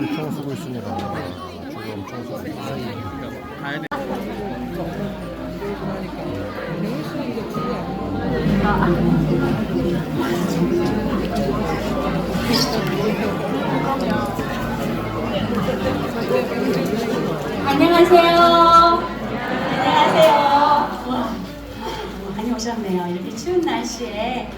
엄청 쓰고 있습니다. 줄 엄청 쓰고 있습니다. 안녕하세요. 안녕하세요. 많이 오셨네요. 이렇게 추운 날씨에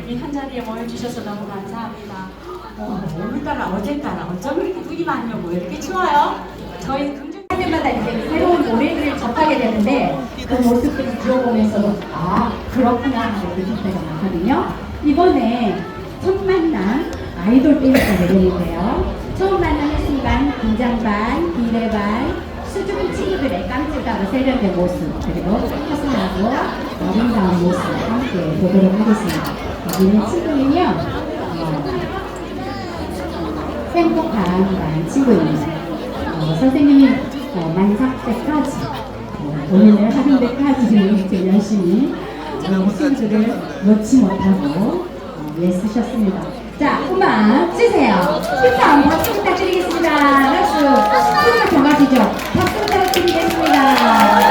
여기 한 자리에 모여주셔서 너무 감사합니다. 어, 오늘따라 어제따라 어쩜 이렇게 눈이 많이 오고 이렇게 추워요? 저희 할 때마다 이제 새로운 노래들을 접하게 되는데 그 모습들을 들어보면서도 아 그렇구나 하고 느낄 때가 많거든요. 이번에 첫 만남 아이돌 댄스 내려는데요. 처음 만나는 순간 긴장 반, 기대 반, 수줍은 친구들의 깜찍하고 세련된 모습 그리고 허술하고 아름다운 모습 함께 보도록 하겠습니다. 여기는 친구는요. 어, 행복한 반 친구입니다. 어, 선생님이 어, 만삭 때까지 어, 오늘 하는 데까지 이렇게 열심히 우리 친구들을 놓지 못하고 어, 애쓰셨습니다. 자, 음악 주세요. 힘찬 박수 부탁드리겠습니다. 박수. 정말 정확히죠? 박수 부탁드리겠습니다.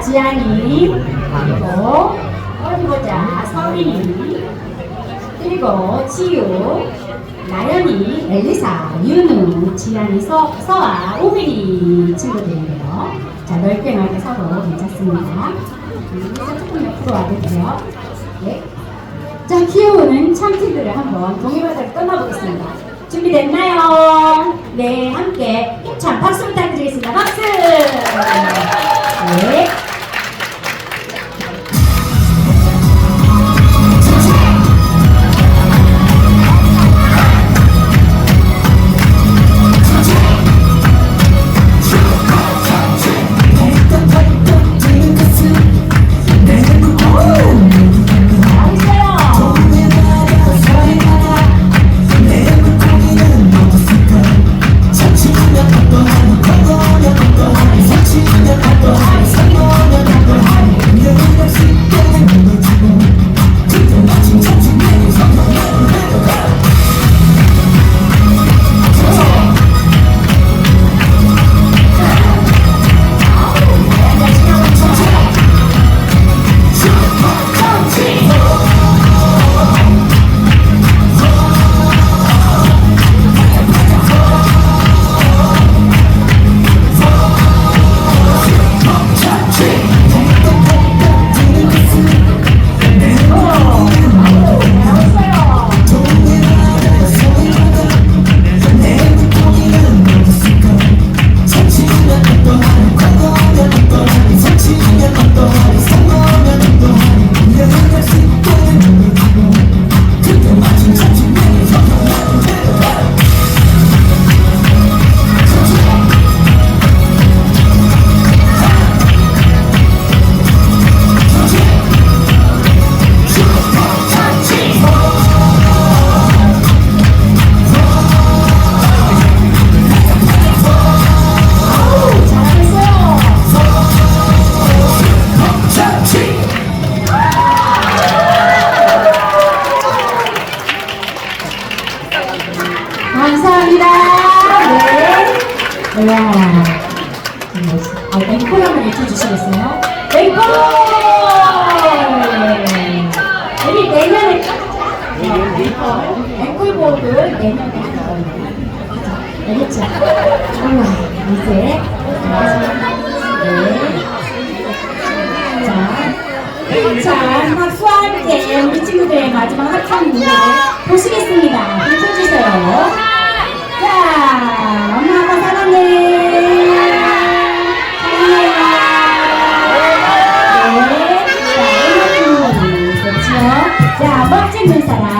지안이 그리고 어디 보자 서린이 그리고 지유 나연이 엘리사 윤우 지안이 서, 서아 오미리 친구들이에요. 자 넓게 넓게 서도 괜찮습니다. 조금 옆으로 와주세요. 네. 자 키우는 참치들을 한번 동해바다를 떠나보겠습니다. 준비됐나요? 네 함께 힘찬 박수 부탁드리겠습니다. 알겠죠? 정말 이제 자, 자 박수와 함께 우리 친구들의 마지막 합창 무대 보시겠습니다. 불켜주세요. 자, 엄마 아빠 사랑해. 사랑해요. 네, 자, 음악 부분 그렇죠? 자, 멋진 눈사람.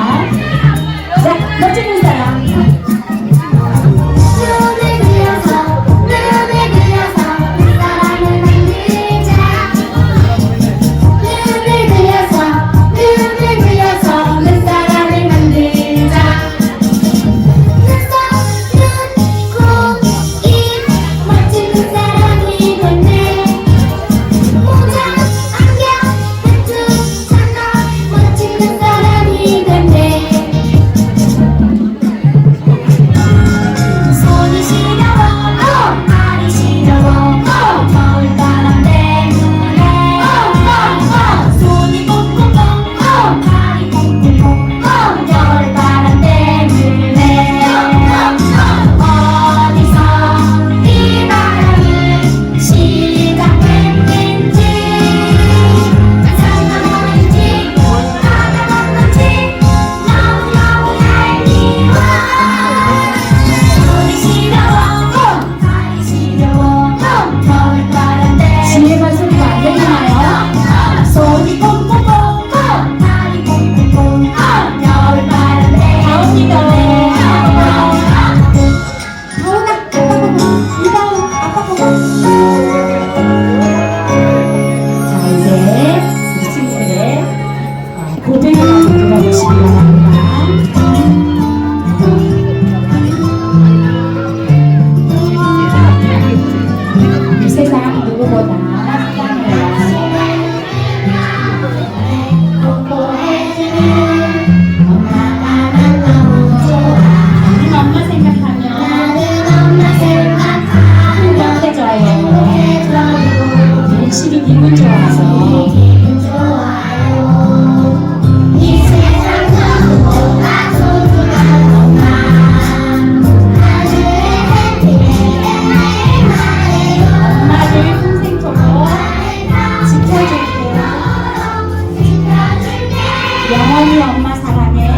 영원히 엄마 사랑해.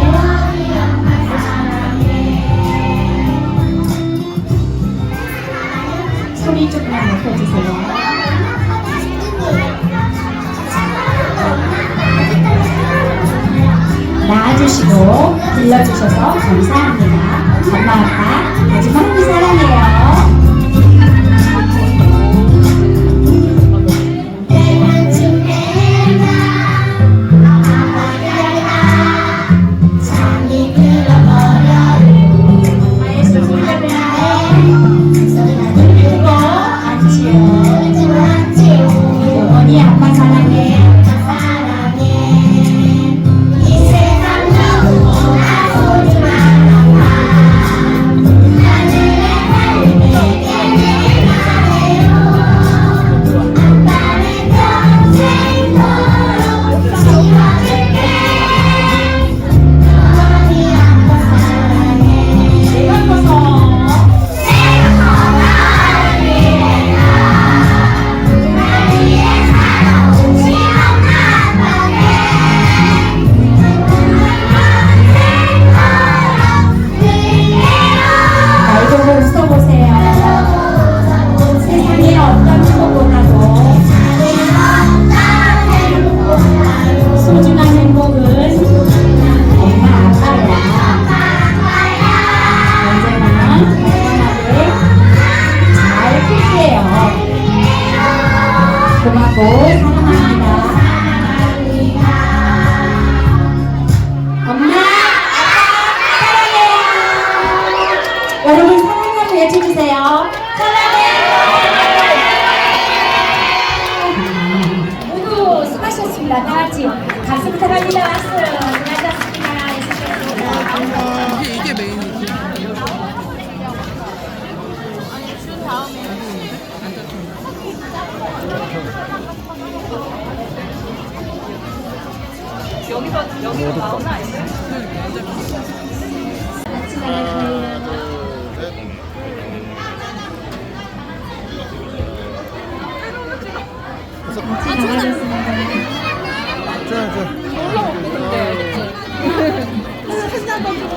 소리 조금만 높여주세요. 낳아주시고 길러주셔서 감사합니다. 엄마 아빠 마지막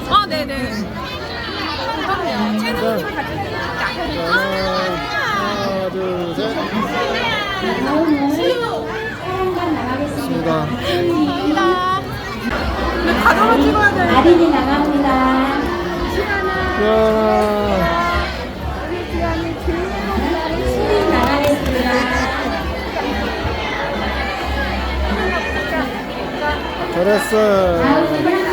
아, 네네. 채널님을 같이 하나, 둘, 셋. 사랑방 나가겠습니다. 가정을 찍어야 돼. 아린이 나갑니다. 야, 수인 나가겠습니다. 잘했어. 다음은